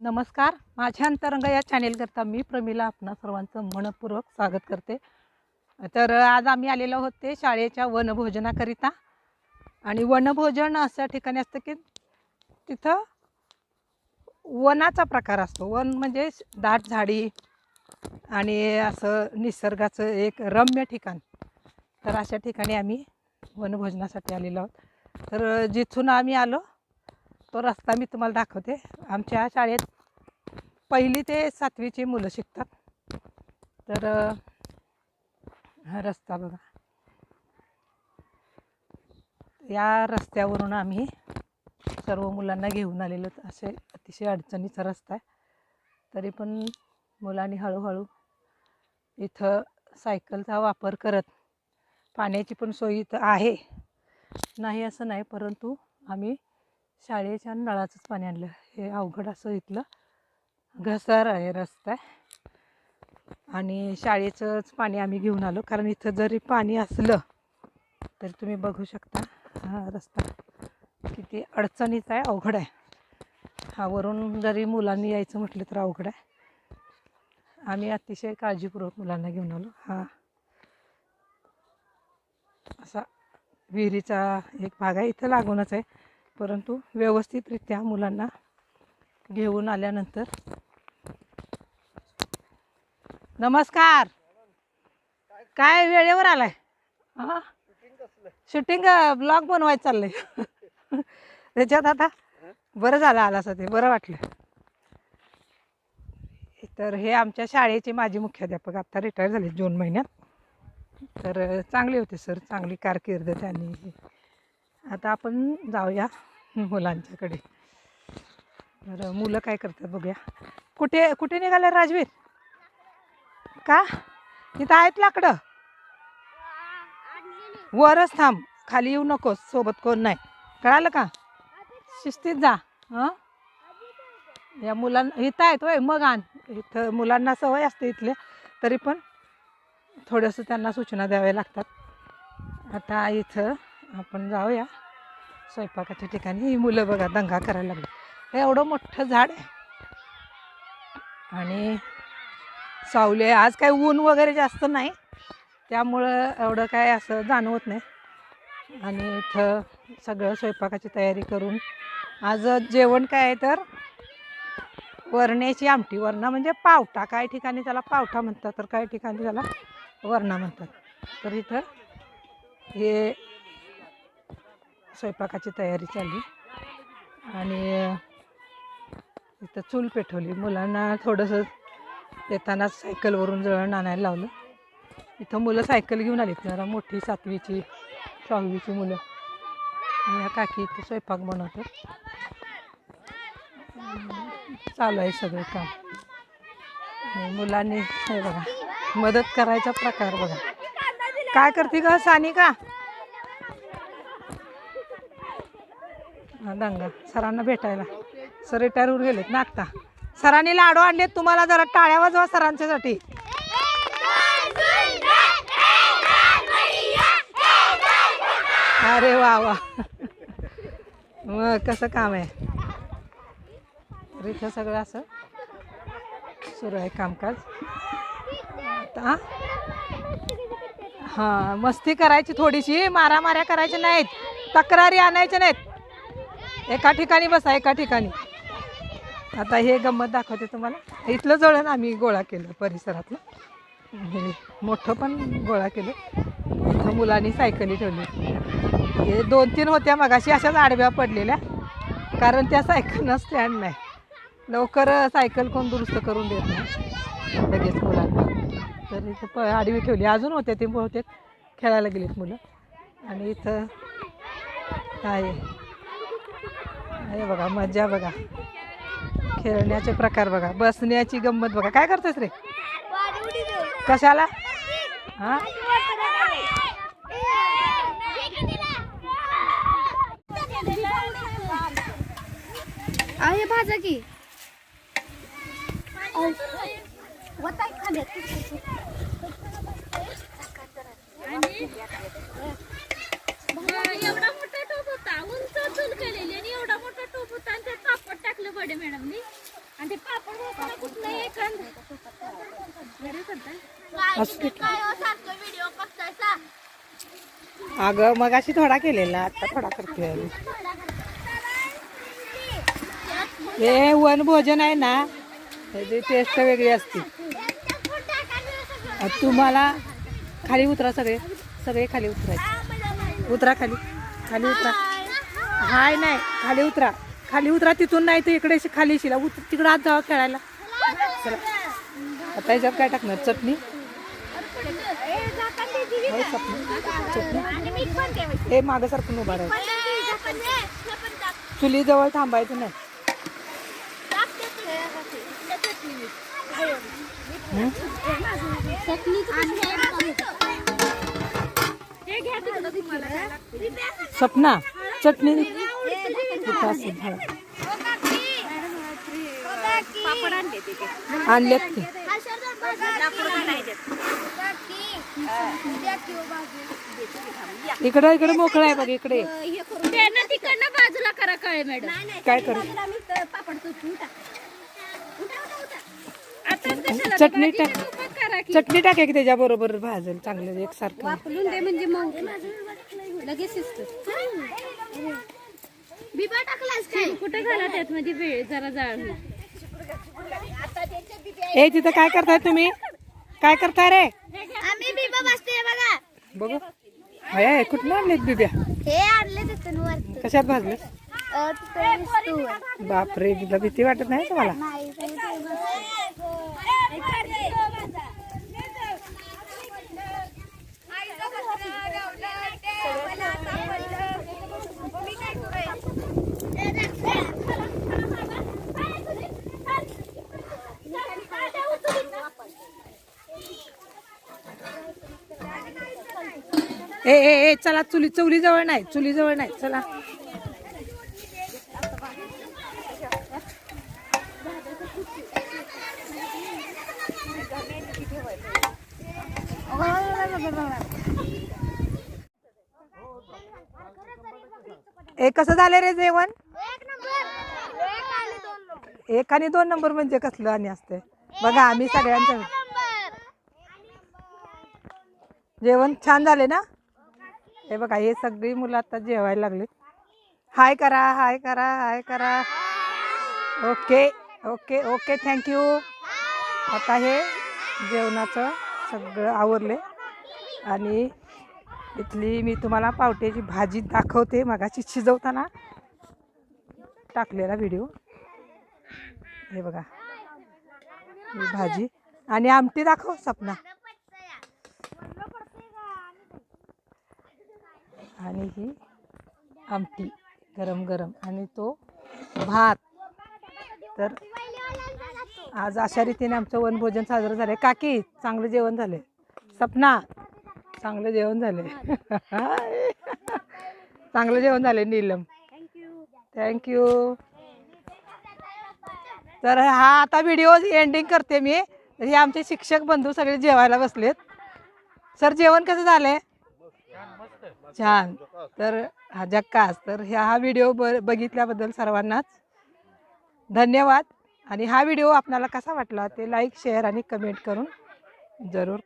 नमस्कार. माझ्या अंतरंग या चॅनेलकरता मी प्रमिला आपणा सर्वांचं मनपूर्वक स्वागत करते. तर आज आम्ही आलेलो आहोत ते शाळेच्या वनभोजनाकरिता. आणि वनभोजन अशा ठिकाणी असतं की तिथं वनाचा प्रकार असतो. वन म्हणजे दाट झाडी आणि असं निसर्गाचं एक रम्य ठिकाण. तर अशा ठिकाणी आम्ही वनभोजनासाठी आलेलो आहोत. तर जिथून आम्ही आलो तो रस्ता मी तुम्हाला दाखवते. आमच्या शाळेत पहिली ते सातवीची मुलं शिकतात. तर हा रस्ता बघा. या रस्त्यावरून आम्ही सर्व मुलांना घेऊन आलेलो. असे अतिशय अडचणीचा रस्ता आहे. तरी पण मुलांनी हळूहळू इथं सायकलचा वापर करत पाण्याची पण सोय इथं आहे. नाही असं नाही परंतु आम्ही शाळेच्या नळाचंच पाणी आणलं. हे अवघड असं इथलं. घसार आहे रस्ता. आणि शाळेचंच पाणी आम्ही घेऊन आलो. कारण इथं जरी पाणी असलं तरी तुम्ही बघू शकता हा रस्ता किती अडचणीचा आहे अवघड आहे. हा वरून जरी मुलांनी यायचं म्हटलं तर अवघड आहे. आम्ही अतिशय काळजीपूर्वक मुलांना घेऊन आलो. हा. असा विहिरीचा एक भाग आहे. इथं लागूनच आहे. परंतु व्यवस्थितरित्या मुलांना घेऊन आल्यानंतर. नमस्कार. काय वेळेवर आलाय? हां? शूटिंग ब्लॉग बनवायचं चाललंय. त्याच्यात आता बरं झालं आला असं ते बरं वाटलं. तर हे आमच्या शाळेचे माजी मुख्याध्यापक आता रिटायर झाले जून महिन्यात. तर चांगले होते सर चांगली कारकीर्द त्यांनी. आता आपण जाऊया मुलांच्याकडे. तर मुलं काय करतात बघूया. कुठे कुठे निघालं राजवीर? का? इथं आहेत लाकडं. वरच थांब. खाली येऊ नकोस. सोबत कोण नाही. कळालं का? शिस्तीत जा. हां? या मुलांना इथं आहेत होय. मग आण. इथं मुलांना सवय असते इथले. तरी पण थोडंसं त्यांना सूचना द्याव्या लागतात. आता इथं आपण जाऊया. स्वयंपाकाच्या ठिकाणी ही मुलं बघा दंगा करायला लागली. हे एवढं मोठं झाड आहे. आणि सावली आहे आज काय ऊन वगैरे जास्त नाही. त्यामुळं एवढं काय असं जाणवत नाही. आणि इथं सगळं स्वयंपाकाची तयारी करून आज जेवण काय आहे तर वरण्याची आमटी. वरणा म्हणजे पावटा. काही ठिकाणी त्याला पावटा म्हणतात तर काही ठिकाणी त्याला वरणा म्हणतात. तर इथं हे स्वयंपाकाची तयारी चालली. आणि इथं चूल पेटवली मुलांना थोडंसं येतानाच सायकलवरून जळण आणायला लावलं. इथं मुलं सायकल घेऊन आलीत जरा मोठी सातवीची सहावीची मुलं. आणि या काकी इथं स्वयंपाक बनवतो चालू आहे सगळं काम. मुलांनी हे बघा मदत करायचा प्रकार बघा. काय करते ग सानिका? हा, दंगा. सरांना भेटायला. सर रिटायर होऊन गेलेत ना आत्ता सरांनी लाडू आणले तुम्हाला जरा टाळ्या वाजवा सरांच्यासाठी. अरे वा वा. मग कसं काम आहे? तर इथं सगळं असं सुरू आहे कामकाज. आता हां मस्ती करायची थोडीशी मारामाऱ्या करायच्या नाहीत तक्रारी आणायच्या नाहीत. एका ठिकाणी बसा एका ठिकाणी. आता हे गंमत दाखवते तुम्हाला. इथलं जळण आम्ही गोळा केलं परिसरातलं. हे मोठं पण गोळा केलं. इथं मुलांनी सायकली ठेवली. हे दोन तीन होत्या मगाशी अशाच आडव्या पडलेल्या. कारण त्या सायकलनं स्टँड नाही. लवकर सायकल कोण दुरुस्त करून देत नाही. लगेच मुलांना. तर इथं प आडवी ठेवली. अजून होत्या ते बहुतेक खेळायला गेलीत मुलं. आणि इथं आहे. आहे बघा मजा बघा. खेळण्याचे प्रकार बघा बसण्याची गंमत बघा. काय करतोस रे? कशाला? हां? आहे भाजा की. एवढा चूल केलेली आणि एवढा मोठा टोप होता आणि त्यात कापड टाकलं बडे मॅडमनी. आणि ते पापड कुठलं दे. अगं मग अशी थोडा केलेला. आता थोडा करतोय आम्ही. हे वन भोजन आहे ना त्याची टेस्ट वेगळी असते. आता तुम्हाला खाली उतरा सगळे. सगळे खाली उतरायचे. उतरा खाली. खाली उतरा. हाय नाही खाली उतरा. खाली उतरा तिथून नाही तर इकडे खाली शिला. उत तिकडं आत जावा खेळायला. चला. आता याच्यात काय टाकणार? चटणी? चटणी? हे मागासारखं उभा राहायचं चुलीजवळ थांबायचं नाही. सपना. चटणी. इथं असेल, हा. पापड आणले तिथे आणलेत की. इकडं इकडं मोकळं आहे बघ इकडे. तिकडनं बाजूला करा कळे मॅडम. काय करू? चटणी टाक. चटणी टाका की त्याच्या बरोबर भाजेल चांगलं एकसारखं म्हणजे लगेच बिबा टाकलास काय कुठे घाला त्यात मध्ये वेळ जरा जाळ ए तिथं काय करताय तुम्ही काय करताय रे आम्ही बिबा बसते बघा बघू अय कुठलं आणलेत बिब्या हे आणले तिथून वर कशात भाजले बापरे तुला भीती वाटत नाही तुम्हाला ए ए ए चला चुली चुली जवळ नाही चुली जवळ नाही चला. ए कसं झालं रे जेवण? एक आणि दोन नंबर म्हणजे कसलं आणि असते बघा आम्ही सगळ्यांचं जेवण छान झाले ना? हे बघा हे सगळी मुलं आता जेवायला लागले हाय करा हाय करा हाय करा. ओके ओके ओके थँक्यू आता हे जेवणाचं सगळं आवरले आणि इथली मी तुम्हाला पावट्याची भाजी दाखवते मगाची शिजवताना. टाकलेला व्हिडिओ हे बघा ही भाजी. आणि आमटी दाखव सपना. आणि ही आमटी गरम गरम. आणि तो भात. तर आज अशा रीतीने आमचं वनभोजन साजरं झालं काकी चांगलं जेवण झाले सपना चांगलं जेवण झाले चांगलं जेवण झाले नीलम. थँक्यू तर हा आता व्हिडिओ एंडिंग करते मी. हे आमचे शिक्षक बंधू सगळे जेवायला बसलेत. सर जेवण कसं झालं आहे छान. तर हा जक्कास. तर ह्या हा व्हिडिओ ब बघितल्याबद्दल सर्वांनाच धन्यवाद. आणि हा व्हिडिओ आपणाला कसा वाटला ते लाईक शेअर आणि कमेंट करून जरूर